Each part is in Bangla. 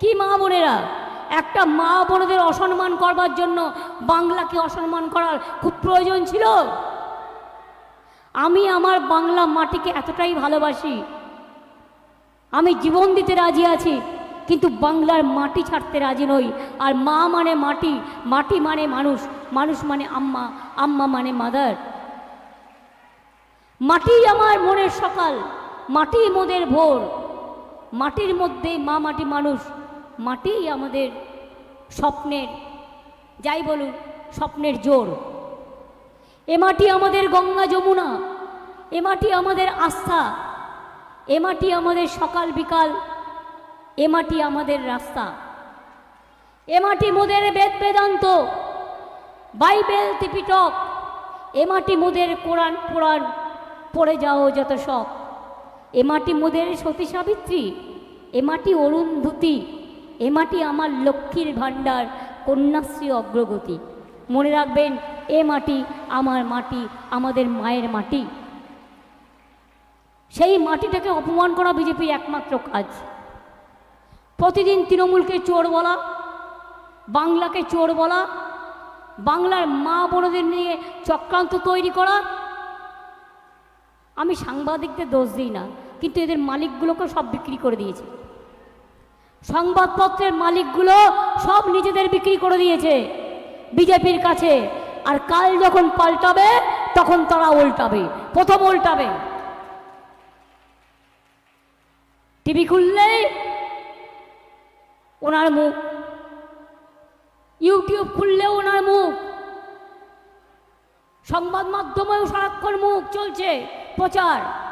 কি মা বোনেরা? একটা মা বোনেদের অসম্মান করবার জন্য বাংলাকে অসম্মান করার খুব প্রয়োজন ছিল। আমি আমার বাংলা মাটিকে এতটাই ভালোবাসি। আমি জীবন দিতে রাজি আছি, কিন্তু বাংলার মাটি ছাড়তে রাজি নই। আর মা মানে মাটি মাটি মানে মানুষ মানুষ মানে আম্মা আম্মা মানে মাদার। মাটি আমার মনের সকাল মাটি মোদের ভোর। মাটির মধ্যে মা মাটি মানুষ মাটিই আমাদের স্বপ্নের, যাই বলুন, স্বপ্নের জোর। এ মাটি আমাদের গঙ্গা যমুনা, এ মাটি আমাদের আস্থা, এ মাটি আমাদের সকাল বিকাল, এ মাটি আমাদের রাস্তা। এ মাটি মোদের বেদ বেদান্ত, বাইবেল ত্রিপিটক, এ মাটি মোদের কোরআন পুরাণ, পড়ে যাও যত শখ। এ মাটি মোদের সতী সাবিত্রী, এ মাটি অরুন্ধতী এ মাটি আমার লক্ষ্মীর ভাণ্ডার, কন্যাশ্রী অগ্রগতি। মনে রাখবেন, এ মাটি আমার মাটি, আমাদের মায়ের মাটি। সেই মাটিটাকে অপমান করা বিজেপির একমাত্র কাজ। প্রতিদিন তৃণমূলকে চোর বলা, বাংলাকে চোর বলা, বাংলার মা বোনদের নিয়ে চক্রান্ত তৈরি করা। আমি সাংবাদিকদের দোষ দিই না, কিন্তু এদের মালিকগুলোকে সব বিক্রি করে দিয়েছে। সংবাদপত্রের মালিকগুলো সব নিজেদের বিক্রি করে দিয়েছে বিজেপির কাছে। আর কাল যখন পাল্টাবে, তখন তারা উল্টাবে, প্রথম উল্টাবে। টিভি খুললেই ওনার মুখ। ইউটিউব খুললেও ওনার মুখ। সংবাদ মাধ্যমেও সারাক্ষণ মুখ চলছে, প্রচার।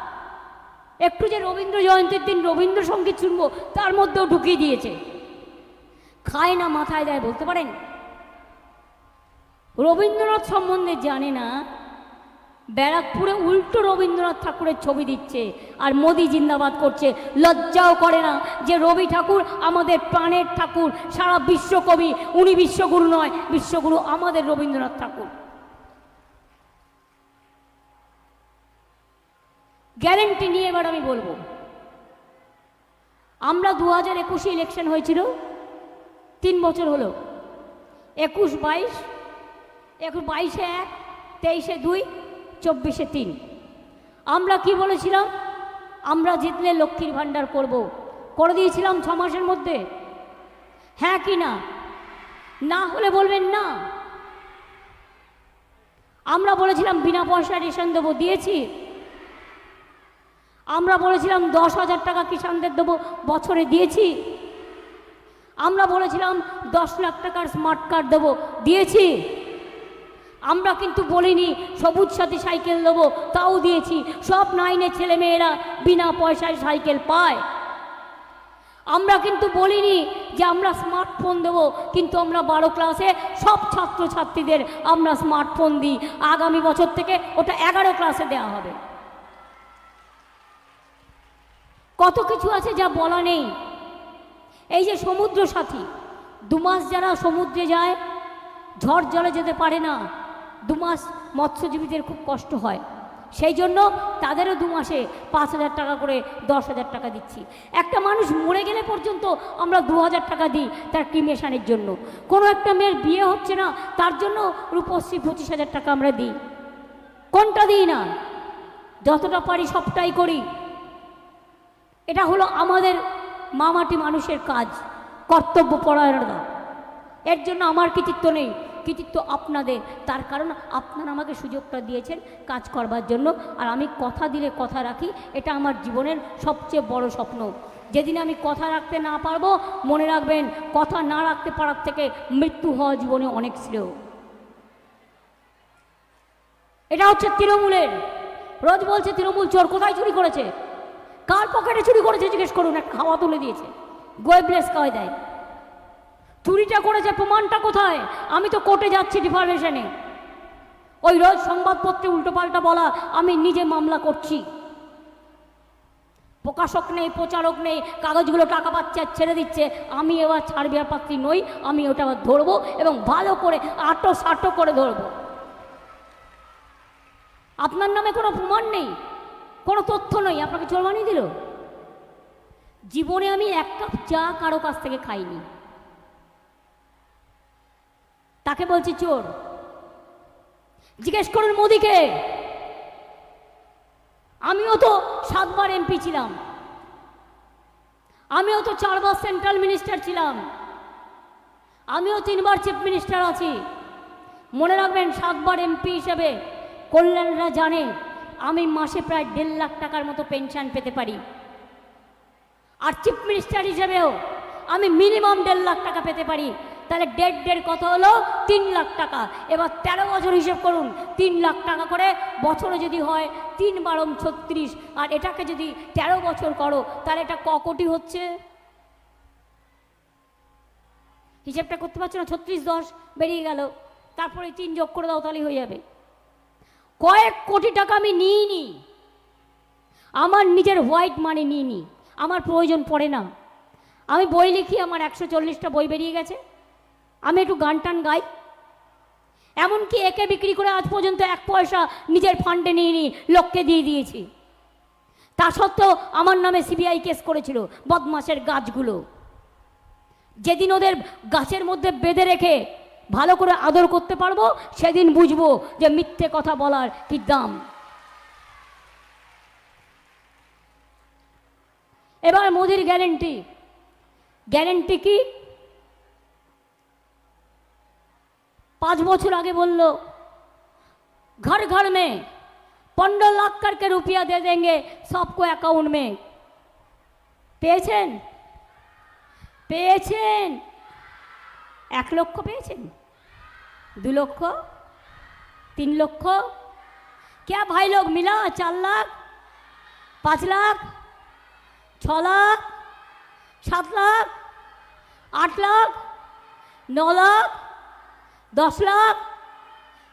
একটু যে রবীন্দ্র জয়ন্তীর দিন রবীন্দ্রসঙ্গীত শুনব, তার মধ্যেও ঢুকিয়ে দিয়েছে। খায় না, মাথায় দেয়, বলতে পারেন? রবীন্দ্রনাথ সম্বন্ধে জানে না, ব্যারাকপুরে উল্টো রবীন্দ্রনাথ ঠাকুরের ছবি দিচ্ছে, আর মোদি জিন্দাবাদ করছে। লজ্জাও করে না যে রবি ঠাকুর আমাদের প্রাণের ঠাকুর, সারা বিশ্বকবি, উনি বিশ্বগুরু নয়, বিশ্বগুরু আমাদের রবীন্দ্রনাথ ঠাকুর। গ্যারেন্টি নিয়ে এবার আমি বলব। আমরা দু হাজার একুশে ইলেকশন হয়েছিল, তিন বছর হলো। একুশ বাইশ, একুশ বাইশে এক, তেইশে দুই, চব্বিশে তিন। আমরা কি বলেছিলাম? আমরা জিতলে লক্ষ্মীর ভাণ্ডার করব। করে দিয়েছিলাম ছ মাসের মধ্যে। হ্যাঁ কি না? না হলে বলবেন না। আমরা বলেছিলাম বিনা পয়সায় রেশন দেবো, দিয়েছি। আমরা বলেছিলাম দশ হাজার টাকা কিষানদের দেবো, বছরে দিয়েছি। আমরা বলেছিলাম দশ লাখ টাকার স্মার্ট কার্ড দেবো, দিয়েছি। আমরা কিন্তু বলিনি সবুজ সাথী সাইকেল দেবো, তাও দিয়েছি। সব নাইনের ছেলেমেয়েরা বিনা পয়সায় সাইকেল পায়। আমরা কিন্তু বলিনি যে আমরা স্মার্টফোন দেবো, কিন্তু আমরা বারো ক্লাসে সব ছাত্রছাত্রীদের আমরা স্মার্টফোন দিই। আগামী বছর থেকে ওটা এগারো ক্লাসে দেওয়া হবে। কত কিছু আছে যা বলা নেই। এই যে সমুদ্র সাথী দুমাস যারা সমুদ্রে যায়, ঝড় জলে যেতে পারে না দুমাস মৎস্যজীবীদের খুব কষ্ট হয়। সেই জন্য তাদেরও দু মাসে পাঁচ হাজার টাকা করে, দশ হাজার টাকা দিচ্ছি। একটা মানুষ মরে গেলে পর্যন্ত আমরা দু হাজার টাকা দিই তার ক্রিমেশানের জন্য। কোনো একটা মেয়ের বিয়ে হচ্ছে না, তার জন্য রূপশ্রী পঁচিশ হাজার টাকা আমরা দিই। কোনটা দিই না? যতটা পারি সবটাই করি। এটা হলো আমাদের মামাটি মানুষের কাজ, কর্তব্য পরায়ণতা এর জন্য আমার কৃতিত্ব নেই, কৃতিত্ব আপনাদের। তার কারণ আপনারা আমাকে সুযোগটা দিয়েছেন কাজ করবার জন্য, আর আমি কথা দিলে কথা রাখি, এটা আমার জীবনের সবচেয়ে বড় স্বপ্ন। যেদিন আমি কথা রাখতে না পারব, মনে রাখবেন, কথা না রাখতে পারার থেকে মৃত্যু হওয়া জীবনে অনেক শ্রেয় এটা হচ্ছে তৃণমূলের। রোজ বলছে, তৃণমূল চোর কোথায় চুরি করেছে? কার পকেটে চুরি করেছে, জিজ্ঞেস করুন, একটা হাওয়া তুলে দিয়েছে। গোয়েবলেস কয় দেয়। চুরিটা করেছে, প্রমাণটা কোথায়? আমি তো কোর্টে যাচ্ছি ডিফরমেশনে ওই রোজ সংবাদপত্রে উল্টোপাল্টা বলা, আমি নিজে মামলা করছি। প্রকাশক নেই, প্রচারক নেই, কাগজগুলো টাকা পাচ্ছে আর ছেড়ে দিচ্ছে। আমি এবার ছাড়বিয়ার পাত্রী নই, আমি ওটা আবার ধরবো এবং ভালো করে আটো সাটো করে ধরবো। আপনার নামে কোনো প্রমাণ নেই? কোনো তথ্য নেই, আপনাকে চোর বানিয়ে দিল? জীবনে আমি এক কাপ চা কারও কাছ থেকে খাইনি। তাকে বলছি, চোর, জিজ্ঞেস করুন মোদিকে। আমিও তো সাতবার এমপি ছিলাম। আমিও তো চারবার সেন্ট্রাল মিনিস্টার ছিলাম। আমিও তিনবার চিফ মিনিস্টার আছি। মনে রাখবেন, সাতবার এমপি হিসেবে কল্যাণরা জানে আমি মাসে প্রায় দেড় লাখ টাকার মতো পেনশন পেতে পারি। আর চিফ মিনিস্টার হিসেবেও আমি মিনিমাম দেড় লাখ টাকা পেতে পারি। তাহলে দেড় দেড় কত হলো? তিন লাখ টাকা। এবার তেরো বছর হিসেব করুন, তিন লাখ টাকা করে বছরে যদি হয় তিন বারম ছত্রিশ, আর এটাকে যদি তেরো বছর করো, তাহলে এটা ক কোটি হচ্ছে? হিসেবটা করতে পারছ না? ছত্রিশ দশ বেরিয়ে গেল। তারপরে তিন যোগ করে দাও তাহলে হয়ে যাবে। কয়েক কোটি টাকা আমি নিইনি। আমার নিজের হোয়াইট মানি নিইনি। আমার প্রয়োজন পড়ে না। আমি বই লিখি, আমার একশো চল্লিশটা বই বেরিয়ে গেছে। আমি একটু গান টান গাই। এমনকি একে বিক্রি করে আজ পর্যন্ত এক পয়সা নিজের ফান্ডে নিইনি, লোককে দিয়ে দিয়েছি। তা সত্ত্বেও আমার নামে সিবিআই কেস করেছিল বদমাসের গাছগুলো। যেদিন ওদের গাছের মধ্যে বেঁধে রেখে ভালো করে আদর করতে পারব, সেদিন বুঝব যে মিথ্যে কথা বলার কি দাম। এবার মোদির গ্যারেন্টি। গ্যারেন্টি কি? পাঁচ বছর আগে বলল, ঘর ঘর মে, পনেরো লাখ করকে রুপিয়া দে দেন সবকো অ্যাকাউন্ট মে। পেয়েছেন? পেয়েছেন। এক লক্ষ পেয়েছেন দু লক্ষ তিন লক্ষ क्या भाई लोग मिला चार लाख पाँच लाख ছ লাখ সাত লাখ আট লাখ ন লাখ দশ লাখ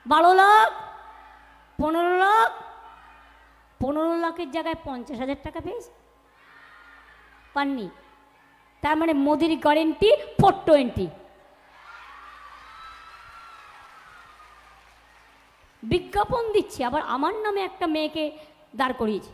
বারো লাখ পনেরো লাখ পনেরো লাখের জায়গায় পঞ্চাশ হাজার টাকা পেয়েছে পাননি তার মানে মোদির গ্যারেন্টি ফোর টোয়েন্টি বিজ্ঞাপন দিচ্ছে, আবার আমার নামে একটা মেয়েকে দাঁড় করিয়েছে।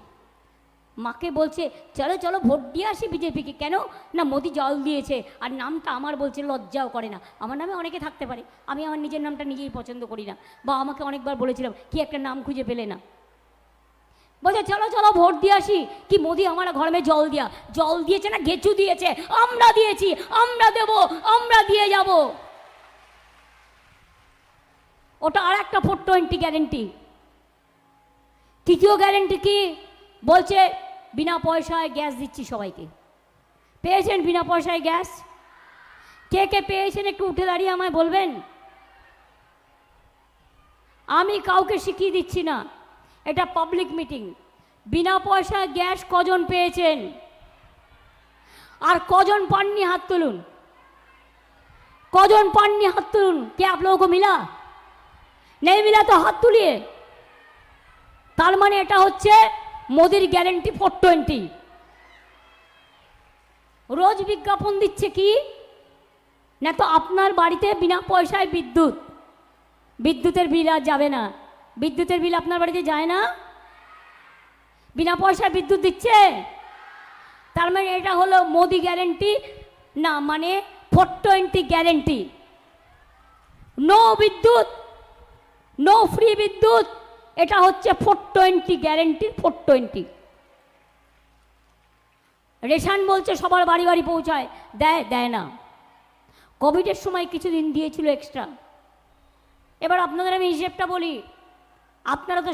মাকে বলছে, চলো চলো, ভোট দিয়ে আসি বিজেপিকে। কেন? না, মোদি জল দিয়েছে, আর নামটা আমার বলছে, লজ্জাও করে না। আমার নামে অনেকে থাকতে পারে, আমি আমার নিজের নামটা নিজেই পছন্দ করি না। বা আমাকে অনেকবার বলেছিলাম, কি একটা নাম খুঁজে পেলে না? বলছে, চলো চলো, ভোট দিয়ে আসি। কি, মোদি, আমার ঘর জল দিয়া। জল দিয়েছে না গেচু দিয়েছে। আমরা দিয়েছি। আমরা দেব। আমরা দিয়ে যাব। ওটা আর একটা ফোর টোয়েন্টি গ্যারেন্টি তৃতীয় গ্যারেন্টি কি? বলছে, বিনা পয়সায় গ্যাস দিচ্ছি সবাইকে। পেয়েছেন বিনা পয়সায় গ্যাস কে কে পেয়েছেন? একটু উঠে দাঁড়িয়ে আমায় বলবেন? আমি কাউকে শিখিয়ে দিচ্ছি না। এটা পাবলিক মিটিং বিনা পয়সায় গ্যাস কজন পেয়েছেন? আর কজন পাননি হাত তুলুন? কজন পাননি হাত তুলুন? কে আপনার মিলা? নেই মিলাতে হাত তুলিয়ে। তার মানে এটা হচ্ছে মোদির গ্যারেন্টি ফোর টোয়েন্টি রোজ বিজ্ঞাপন দিচ্ছে কি? না তো আপনার বাড়িতে বিনা পয়সায় বিদ্যুৎ। বিদ্যুতের বিল আর যাবে না। বিদ্যুতের বিল আপনার বাড়িতে যায় না? বিনা পয়সায় বিদ্যুৎ দিচ্ছে? তার মানে এটা হলো মোদি গ্যারেন্টি না মানে ফোর টোয়েন্টি গ্যারেন্টি নো বিদ্যুৎ। নো ফ্রি বিদ্যুৎ। এটা হচ্ছে four twenty guarantee four twenty ration বলছে সবার বাড়ি বাড়ি পৌঁছায়। দেয় দেয় না। কোভিডের সময় কিছুদিন দিয়েছিল এক্সট্রা এবার আপনাদের আমি হিসেবটা বলি। আপনারা তো